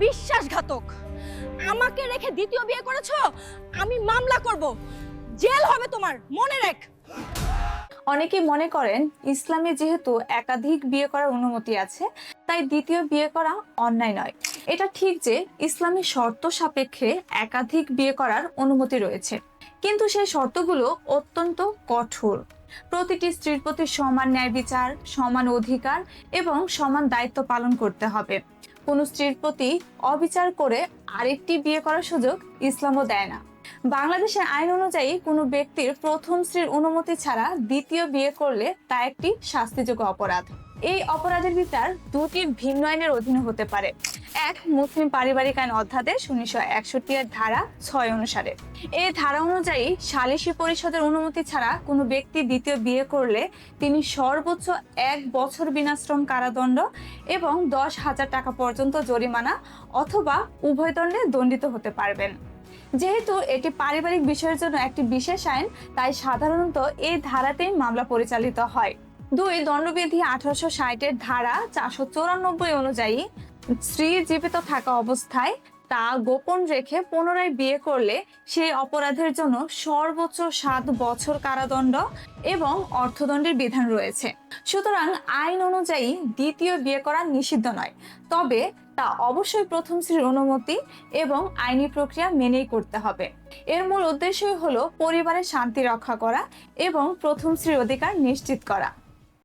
বিশ্বাসঘাতক। আমাকে রেখে দ্বিতীয় বিয়ে করেছ? আমি মামলা করব। জেল হবে তোমার, মনে রাখ। অনেকে মনে করেন, ইসলামে যেহেতু একাধিক বিয়ে করার অনুমতি আছে, তাই দ্বিতীয় বিয়ে করা অন্যায় নয়। এটা ঠিক যে ইসলামের শর্ত সাপেক্ষে একাধিক বিয়ে করার অনুমতি রয়েছে। কিন্তু সেই শর্তগুলো অত্যন্ত কঠোর। প্রতিটি স্ত্রীর প্রতি সমান ন্যায় বিচার, সমান অধিকার এবং সমান দায়িত্ব পালন করতে হবে। কোনো স্ত্রীর প্রতি অবিচার করে আরেকটি বিয়ে করার সুযোগ ইসলামও দেয় না। বাংলাদেশের আইন অনুযায়ী কোনো ব্যক্তির প্রথম স্ত্রীর অনুমতি ছাড়া দ্বিতীয় বিয়ে করলে তা একটি শাস্তিযোগ্য অপরাধ। এই অপরাধের বিচার দুটি ভিন্ন আইনের অধীনে হতে পারে। এক, মুসলিম পারিবারিক আইন অধ্যাদেশ উনিশশো একষট্টি এর ধারা ছয় অনুসারে। এই ধারা অনুযায়ী সালিসি পরিষদের অনুমতি ছাড়া কোনো ব্যক্তি দ্বিতীয় বিয়ে করলে তিনি সর্বোচ্চ এক বছর বিনাশ্রম কারাদণ্ড এবং দশ হাজার টাকা পর্যন্ত জরিমানা অথবা উভয় দণ্ডে দণ্ডিত হতে পারবেন। যেহেতু এটি পারিবারিক বিষয়ের জন্য একটি বিশেষ আইন, তাই সাধারণত এই ধারাতেই মামলা পরিচালিত হয়। দুই দণ্ডবিধি আঠারোশো ষাটের ধারা চারশো চৌরানব্বই অনুযায়ী স্ত্রী জীবিত থাকা অবস্থায় তা গোপন রেখে পুনরায় বিয়ে করলে সেই অপরাধের জন্য সর্বোচ্চ সাত বছর কারাদণ্ড এবং অর্থদণ্ডের বিধান রয়েছে। সুতরাং আইন অনুযায়ী দ্বিতীয় বিয়ে করা নিষিদ্ধ নয়। তবে তা অবশ্যই প্রথম স্ত্রীর অনুমতি এবং আইনি প্রক্রিয়া মেনেই করতে হবে। এর মূল উদ্দেশ্যই হলো পরিবারের শান্তি রক্ষা করা এবং প্রথম স্ত্রীর অধিকার নিশ্চিত করা।